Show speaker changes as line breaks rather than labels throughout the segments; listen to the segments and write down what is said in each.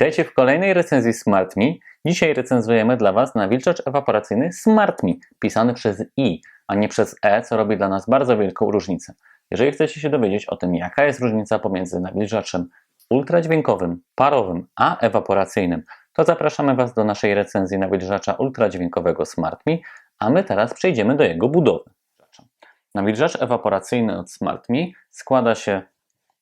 Witajcie w kolejnej recenzji SmartMe. Dzisiaj recenzujemy dla Was nawilżacz ewaporacyjny SmartMe, pisany przez i, a nie przez e, co robi dla nas bardzo wielką różnicę. Jeżeli chcecie się dowiedzieć o tym, jaka jest różnica pomiędzy nawilżaczem ultradźwiękowym, parowym, a ewaporacyjnym, to zapraszamy Was do naszej recenzji nawilżacza ultradźwiękowego SmartMe, a my teraz przejdziemy do jego budowy. Nawilżacz ewaporacyjny od SmartMe składa się,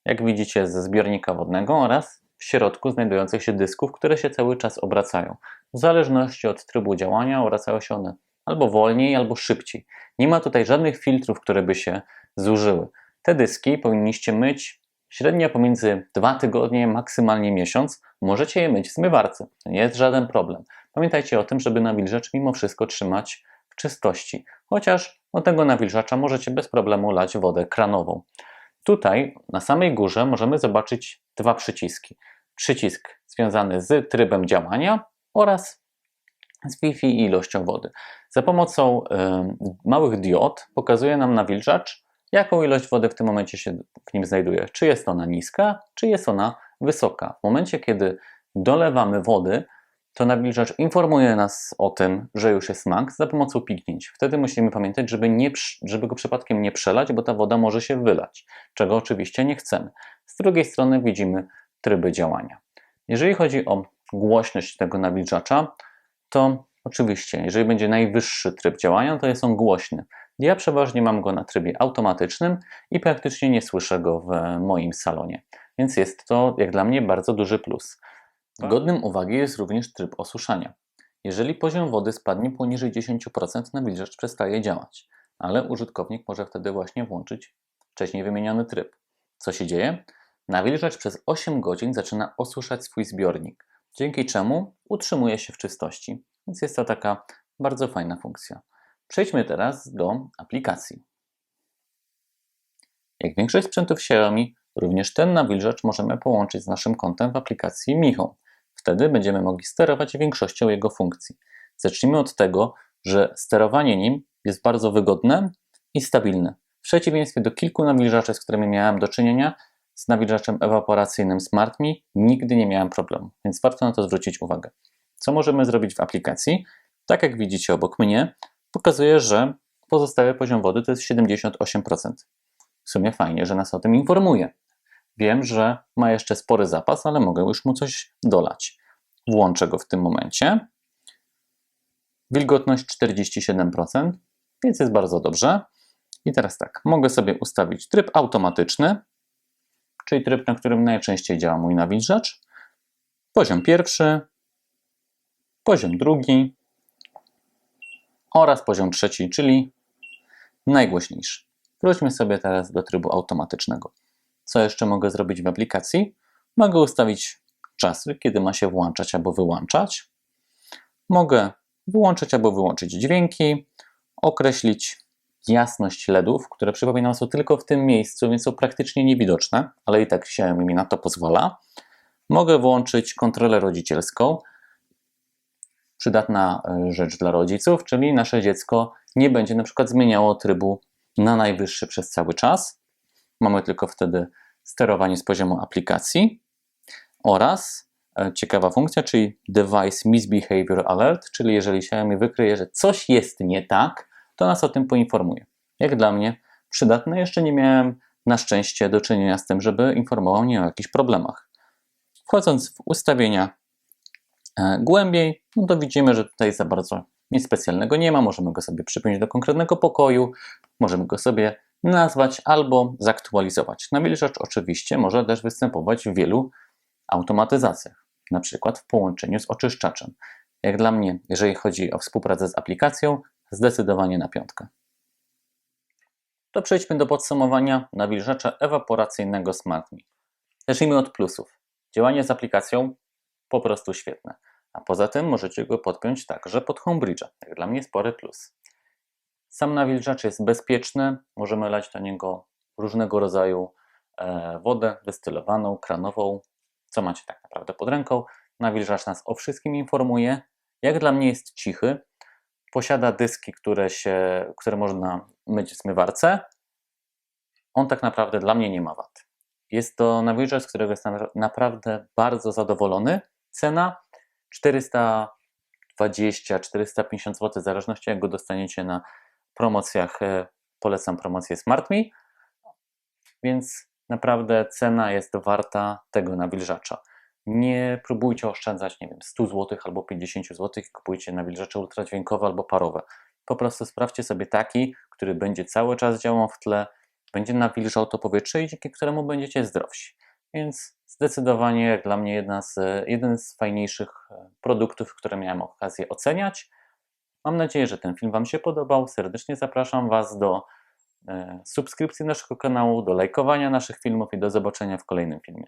jak widzicie, ze zbiornika wodnego oraz w środku znajdujących się dysków, które się cały czas obracają. W zależności od trybu działania obracają się one albo wolniej, albo szybciej. Nie ma tutaj żadnych filtrów, które by się zużyły. Te dyski powinniście myć średnio pomiędzy 2 tygodnie, maksymalnie miesiąc. Możecie je myć w zmywarce. Nie jest żaden problem. Pamiętajcie o tym, żeby nawilżacz mimo wszystko trzymać w czystości. Chociaż do tego nawilżacza możecie bez problemu lać wodę kranową. Tutaj na samej górze możemy zobaczyć dwa przyciski. Przycisk związany z trybem działania oraz z Wi-Fi i ilością wody. Za pomocą y, małych diod pokazuje nam nawilżacz, jaką ilość wody w tym momencie się w nim znajduje. Czy jest ona niska, czy jest ona wysoka. W momencie, kiedy dolewamy wody, to nawilżacz informuje nas o tym, że już jest max za pomocą pignięć. Wtedy musimy pamiętać, żeby, nie, żeby go przypadkiem nie przelać, bo ta woda może się wylać, czego oczywiście nie chcemy. Z drugiej strony widzimy tryby działania. Jeżeli chodzi o głośność tego nawilżacza, to oczywiście, jeżeli będzie najwyższy tryb działania, to jest on głośny. Ja przeważnie mam go na trybie automatycznym i praktycznie nie słyszę go w moim salonie, więc jest to jak dla mnie bardzo duży plus. Tak. Godnym uwagi jest również tryb osuszania. Jeżeli poziom wody spadnie poniżej 10%, nawilżacz przestaje działać, ale użytkownik może wtedy właśnie włączyć wcześniej wymieniony tryb. Co się dzieje? Nawilżacz przez 8 godzin zaczyna osuszać swój zbiornik, dzięki czemu utrzymuje się w czystości. Więc jest to taka bardzo fajna funkcja. Przejdźmy teraz do aplikacji. Jak większość sprzętów Xiaomi, również ten nawilżacz możemy połączyć z naszym kontem w aplikacji Michon. Wtedy będziemy mogli sterować większością jego funkcji. Zacznijmy od tego, że sterowanie nim jest bardzo wygodne i stabilne. W przeciwieństwie do kilku nawilżaczy, z którymi miałem do czynienia, z nawilżaczem ewaporacyjnym SmartMe nigdy nie miałem problemu, więc warto na to zwrócić uwagę. Co możemy zrobić w aplikacji? Tak jak widzicie obok mnie, pokazuje, że pozostały poziom wody to jest 78%. W sumie fajnie, że nas o tym informuje. Wiem, że ma jeszcze spory zapas, ale mogę już mu coś dolać. Włączę go w tym momencie. Wilgotność 47%, więc jest bardzo dobrze. I teraz tak, mogę sobie ustawić tryb automatyczny, czyli tryb, na którym najczęściej działa mój nawilżacz. Poziom pierwszy, poziom drugi oraz poziom trzeci, czyli najgłośniejszy. Wróćmy sobie teraz do trybu automatycznego. Co jeszcze mogę zrobić w aplikacji? Mogę ustawić czasy, kiedy ma się włączać albo wyłączać. Mogę włączyć albo wyłączyć dźwięki, określić jasność LEDów, które przypominam są tylko w tym miejscu, więc są praktycznie niewidoczne, ale i tak Xiaomi mi na to pozwala. Mogę włączyć kontrolę rodzicielską. Przydatna e, rzecz dla rodziców, czyli nasze dziecko nie będzie na przykład zmieniało trybu na najwyższy przez cały czas. Mamy tylko wtedy sterowanie z poziomu aplikacji oraz e, ciekawa funkcja, czyli Device Misbehavior Alert, czyli jeżeli Xiaomi wykryje, że coś jest nie tak, to nas o tym poinformuje. Jak dla mnie przydatne, jeszcze nie miałem na szczęście do czynienia z tym, żeby informował mnie o jakichś problemach. Wchodząc w ustawienia e, głębiej, no to widzimy, że tutaj za bardzo nic specjalnego nie ma. Możemy go sobie przypiąć do konkretnego pokoju, możemy go sobie nazwać albo zaktualizować. Nawilżacz oczywiście może też występować w wielu automatyzacjach, na przykład w połączeniu z oczyszczaczem. Jak dla mnie, jeżeli chodzi o współpracę z aplikacją, zdecydowanie na piątkę. To przejdźmy do podsumowania nawilżacza ewaporacyjnego SmartMe. Zacznijmy od plusów. Działanie z aplikacją po prostu świetne. A poza tym możecie go podpiąć także pod Homebridge'a. Jak dla mnie spory plus. Sam nawilżacz jest bezpieczny, możemy lać do niego różnego rodzaju e, wodę destylowaną, kranową, co macie tak naprawdę pod ręką. Nawilżacz nas o wszystkim informuje. Jak dla mnie jest cichy, posiada dyski, które, się, które można myć w zmywarce. On tak naprawdę dla mnie nie ma wad. Jest to nawilżacz, z którego jestem naprawdę bardzo zadowolony. Cena 420-450 zł, w zależności jak go dostaniecie na promocjach. e, Polecam promocję SmartMe, więc naprawdę cena jest warta tego nawilżacza. Nie próbujcie oszczędzać, nie wiem, 100 zł albo 50 zł i kupujcie nawilżacze ultradźwiękowe albo parowe. Po prostu sprawdźcie sobie taki, który będzie cały czas działał w tle, będzie nawilżał to powietrze i dzięki któremu będziecie zdrowsi. Więc zdecydowanie jak dla mnie jedna z, jeden z fajniejszych e, produktów, które miałem okazję oceniać. Mam nadzieję, że ten film Wam się podobał. Serdecznie zapraszam Was do e, subskrypcji naszego kanału, do lajkowania naszych filmów i do zobaczenia w kolejnym filmie.